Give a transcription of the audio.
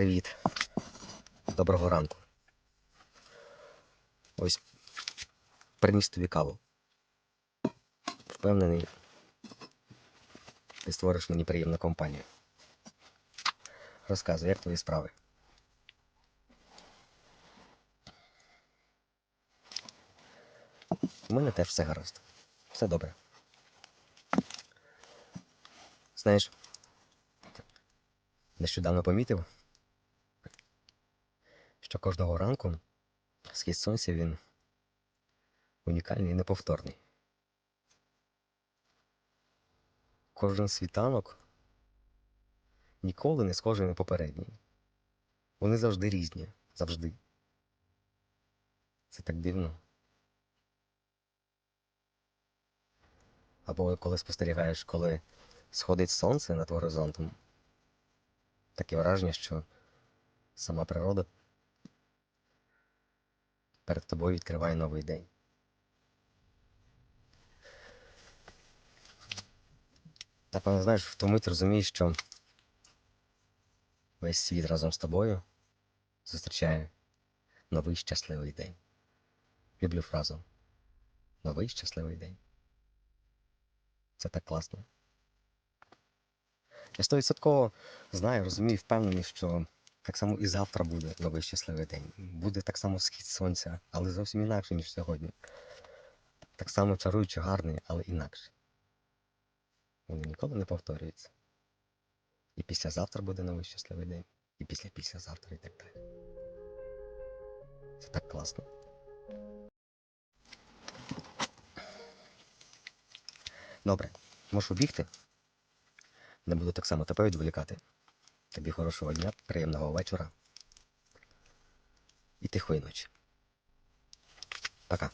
Привіт. Доброго ранку. Ось приніс тобі каву. Впевнений, ти створиш мені приємну компанію. Розказуй, як твої справи? У мене теж все гаразд. Все добре. Знаєш, нещодавно помітив, що кожного ранку схід сонця він унікальний і неповторний. Кожен світанок ніколи не схожий на попередній. Вони завжди різні. Завжди. Це так дивно. Або коли спостерігаєш, коли сходить сонце над горизонтом. Таке враження, що сама природа перед тобою відкриває новий день. Напевно, знаєш, в ту мить розумієш, що весь світ разом з тобою зустрічає новий щасливий день. Люблю фразу. Новий щасливий день. Це так класно. Я стовідсотково знаю, розумію, впевнений, що так само і завтра буде новий щасливий день. Буде так само схід сонця, але зовсім інакше, ніж сьогодні. Так само чаруючи гарний, але інакше. Вони ніколи не повторюються. І післязавтра буде новий щасливий день, і після післязавтра і так далі. Це так класно. Добре, можу бігти. Не буду так само тебе відволікати. Тобі хорошого дня, приємного вечора. І тихої ночі. Пока.